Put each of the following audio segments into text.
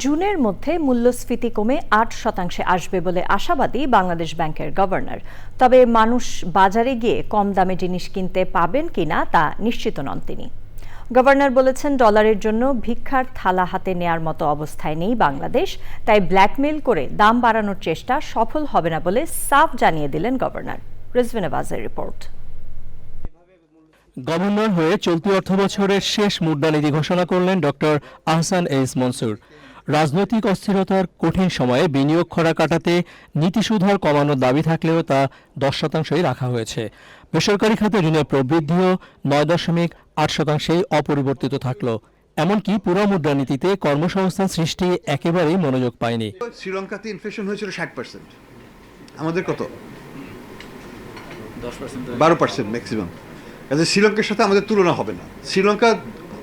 জুনের মধ্যে মূল্যস্ফীতি কমে আট শতাংশে আসবে বলে আশাবাদী বাংলাদেশ ব্যাংকের গভর্নর। তবে মানুষ বাজারে গিয়ে কম দামে জিনিস কিনতে পাবেন কিনা তা নিশ্চিত নন তিনি। গভর্নর বলেছেন, ডলারের জন্য ভিক্ষার থালা হাতে নেয়ার মতো অবস্থায় নেই বাংলাদেশ, তাই ব্ল্যাকমেল করে দাম বাড়ানোর চেষ্টা সফল হবে না বলে সাফ জানিয়ে দিলেন গভর্নর। রিজভিন আবাজের রিপোর্ট। গভর্নর হয়ে চলতি অর্থ বছরের শেষ মুদ্রানীতি ঘোষণা করলেন ডক্টর আহসান এইস মনসুর। রাজনৈতিক অস্থিরতার কঠিন সময়ে বিনিয়োগ খরা কাটাতে নীতি সুধার কমানোর দাবি থাকলেও তা দশ শতাংশই রাখা হয়েছে। বেসরকারি খাতে ঋণের প্রবৃদ্ধিও নয় দশমিক আট শতাংশেই অপরিবর্তিত থাকল। এমনকি পুরো মুদ্রানীতিতে কর্মসংস্থান সৃষ্টি একেবারেই মনোযোগ পায়নি। শ্রীলঙ্কাতে ইনফ্লেশন হয়েছিল ষাট পার্সেন্ট আমাদের কত? বারো পার্সেন্ট ম্যাক্সিমাম কাজে শ্রীলঙ্কার সাথে আমাদের তুলনা হবে না। শ্রীলঙ্কা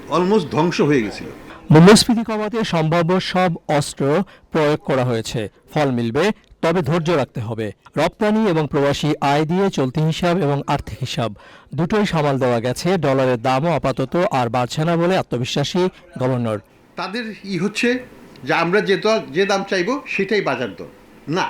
অলমোস্ট ধ্বংস হয়ে গেছিল। মূল্যস্ফীতি কমাতে সম্ভাব্য সব অস্ত্র প্রয়োগ করা হয়েছে। ফল মিলবে, তবে ধৈর্য রাখতে হবে। রপ্তানি এবং প্রবাসী আয় দিয়ে চলতি হিসাব এবং আর্থিক হিসাব। দুটোই সামাল দেওয়া গেছে। ডলারের দামও আপাতত আর বাড়ছে না বলে আত্মবিশ্বাসী গভর্নর। তাদের ই হচ্ছে যে আমরা যে যে দাম চাইব সেটাই বাজার দর। না,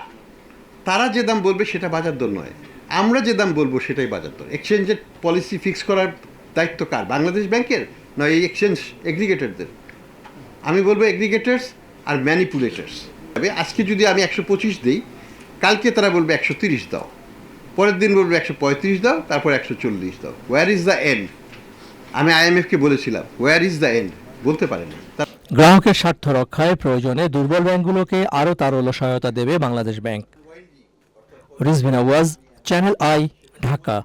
তারা যে দাম বলবে সেটা বাজার দর নয়। আমরা যে দাম বলব সেটাই বাজার দর। এক্সচেঞ্জের পলিসি ফিক্স করার দায়িত্ব কার? বাংলাদেশ ব্যাংকের? নয় এই এক্সচেঞ্জ এগ্রিগেটরদের আমি বলব এগ্রিগেটার্স আর ম্যানিপুলেটার্স আজকে যদি আমি একশো পঁচিশ দিই, কালকে তারা বলবে একশো তিরিশ দাও। পরের দিন বলবে একশো পঁয়ত্রিশ দাও, তারপর একশো চল্লিশ দাও। ওয়ার ইজ দ্য এন্ড আমি আইএমএফকে বলেছিলাম ওয়ার ইজ দ্য এন্ড বলতে পারে না গ্রাহকের স্বার্থ রক্ষায় প্রয়োজনে দুর্বল ব্যাংকগুলোকে আরও তারল সহায়তা দেবে বাংলাদেশ ব্যাংক। রিজভিনা চ্যানেল আই, ঢাকা।